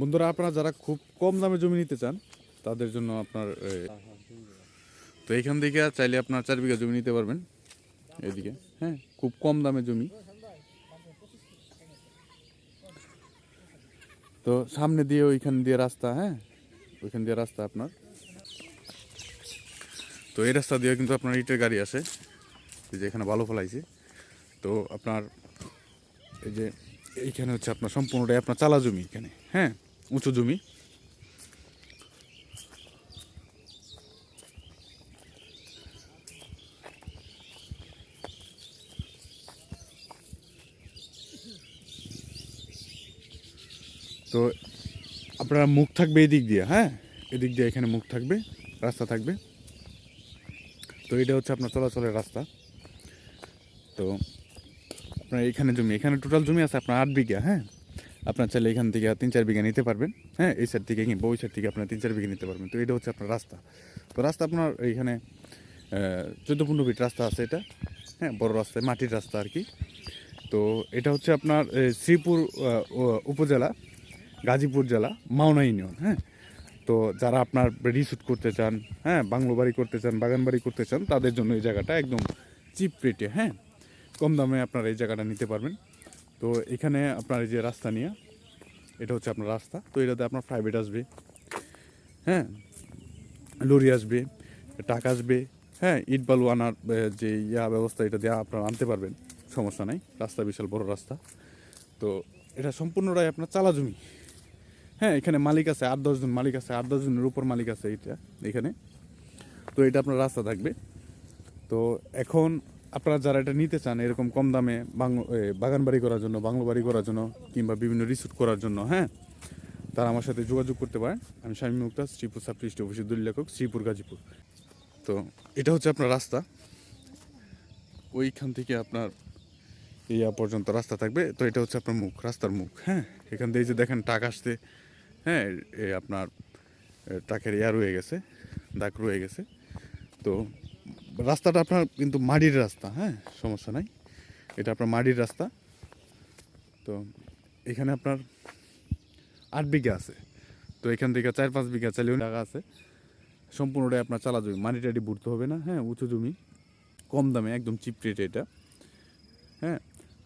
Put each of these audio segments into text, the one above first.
বন্ধুরা, আপনারা যারা খুব কম দামে জমি নিতে চান, তাদের জন্য আপনার তো এইখান থেকে চাইলে আপনার চার বিঘা জমি নিতে পারবেন, এদিকে। হ্যাঁ খুব কম দামে জমি। তো সামনে দিয়ে ওইখান দিয়ে রাস্তা হ্যাঁ ওইখান দিয়ে রাস্তা আপনার। তো এই রাস্তা দিয়ে কিন্তু আপনার ইটের গাড়ি আসে যে এখানে ভালো ফলাইছে। তো আপনার এই যে এইখানে হচ্ছে আপনার সম্পূর্ণটাই আপনার চালা জমি এখানে হ্যাঁ? উঁচু জমি। তো আপনার মুখ থাকবে এদিক দিয়ে হ্যাঁ? এদিক দিয়ে এখানে মুখ থাকবে, রাস্তা থাকবে। তো এটা হচ্ছে আপনার চলাচলের রাস্তা। তো আপনার এখানে জমি, এখানে টোটাল জমি আছে আপনার আট বিঘা হ্যাঁ? আপনার চাইলে এখান থেকে তিন চার বিঘা নিতে পারবেন হ্যাঁ? এই সাইড থেকে কিংবা ওই সাইড থেকে আপনার তিন চার বিঘা নিতে পারবেন। তো এটা হচ্ছে আপনার রাস্তা। তো রাস্তা আপনার এইখানে চোদ্দ পনেরো ফিট রাস্তা আছে এটা হ্যাঁ? বড় রাস্তায় মাটির রাস্তা আর কি। তো এটা হচ্ছে আপনার শ্রীপুর উপজেলা, গাজীপুর জেলা, মাওনা ইউনিয়ন হ্যাঁ? তো যারা আপনার রিসুট করতে চান হ্যাঁ? বাংলো বাড়ি করতে চান বাগান বাড়ি করতে চান, তাদের জন্য এই জায়গাটা একদম চিপ রেটে হ্যাঁ? কম দামে আপনারা এই জায়গাটা নিতে পারবেন। তো এখানে আপনার এই যে রাস্তা নিয়ে, এটা হচ্ছে আপনার রাস্তা। তো এটাতে আপনার প্রাইভেট আসবে হ্যাঁ? লরি আসবে টাকা আসবে হ্যাঁ? ইট বালু আনার যে ইয়া ব্যবস্থা এটা দেওয়া আপনারা আনতে পারবেন, সমস্যা নাই। রাস্তা বিশাল বড় রাস্তা। তো এটা সম্পূর্ণটাই আপনার চালা জমি। হ্যাঁ এখানে মালিক আছে, আট দশজন মালিক আছে, আট দশজনের উপর মালিক আছে এটা এখানে। তো এটা আপনার রাস্তা থাকবে। তো এখন আপনারা যারা এটা নিতে চান এরকম কম দামে বাগান বাড়ি করার জন্য বাংলো বাড়ি করার জন্য কিংবা বিভিন্ন রিসুট করার জন্য হ্যাঁ? তারা আমার সাথে যোগাযোগ করতে পারেন। আমি স্বামী মুক্তা শ্রীপুর অফিসের দুই লেখক শ্রীপুর গাজীপুর। তো এটা হচ্ছে আপনার রাস্তা। ওইখান থেকে আপনার ইয়া পর্যন্ত রাস্তা থাকবে। তো এটা হচ্ছে আপনার মুখ রাস্তার মুখ হ্যাঁ? এখান থেকে যে দেখেন টাক আসতে হ্যাঁ? আপনার এ, ট্রাকের ইয়া রয়ে গেছে দাগ রয়ে গেছে। তো রাস্তাটা আপনার কিন্তু মাটির রাস্তা হ্যাঁ? সমস্যা নাই। এটা আপনার মাটির রাস্তা। তো এখানে আপনার আট বিঘা আছে। তো এখান থেকে চার পাঁচ বিঘা চালিয়ে টাকা আছে। সম্পূর্ণটাই আপনার চালা জমি মাটি টাটি বুড়তে হবে না হ্যাঁ? উঁচু জমি, কম দামে, একদম চিপ রেটে এটা হ্যাঁ?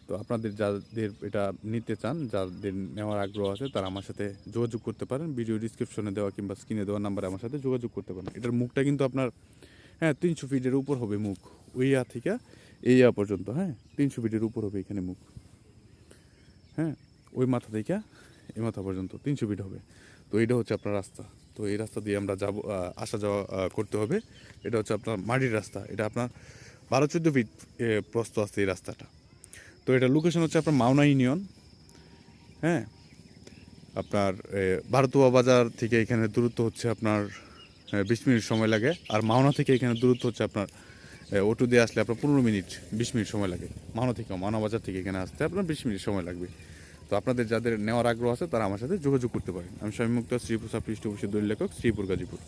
তো আপনাদের যাদের এটা নিতে চান, যাদের নেওয়ার আগ্রহ আছে, তারা আমার সাথে যোগাযোগ করতে পারেন। ভিডিও ডিসক্রিপশনে দেওয়া কিংবা স্ক্রিনে দেওয়া নাম্বারে আমার সাথে যোগাযোগ করতে পারেন। এটার মুখটা কিন্তু আপনার হ্যাঁ তিনশো ফিটের উপর হবে মুখ। ওই ইয়া থেকে এই ইয়া পর্যন্ত হ্যাঁ তিনশো ফিটের উপর হবে এখানে মুখ। হ্যাঁ ওই মাথা থেকে এই মাথা পর্যন্ত তিনশো ফিট হবে। তো এটা হচ্ছে আপনার রাস্তা। তো এই রাস্তা দিয়ে আমরা যাব আসা যাওয়া করতে হবে। এটা হচ্ছে আপনার মাটির রাস্তা। এটা আপনার বারো চোদ্দ ফিট এ, প্রস্থ আছে এই রাস্তাটা। তো এটা লোকেশন হচ্ছে আপনার মাওনা ইউনিয়ন। হ্যাঁ আপনার ভারতুয়া বাজার থেকে এখানে দূরত্ব হচ্ছে আপনার বিশ মিনিট সময় লাগে। আর মাওনা থেকে এখানে দূরত্ব হচ্ছে আপনার অটো দিয়ে আসলে আপনার পনেরো মিনিট, বিশ মিনিট সময় লাগে। মাওনা থেকে, মাওনা বাজার থেকে এখানে আসতে আপনার বিশ মিনিট সময় লাগবে। তো আপনাদের যাদের নেওয়ার আগ্রহ আছে, তারা আমার সাথে যোগাযোগ করতে পারেন। আমি স্বামী মুক্ত, শ্রীপুর পৃষ্ঠ অফিসের দলীয় লেখক, শ্রীপুর গাজীপুর।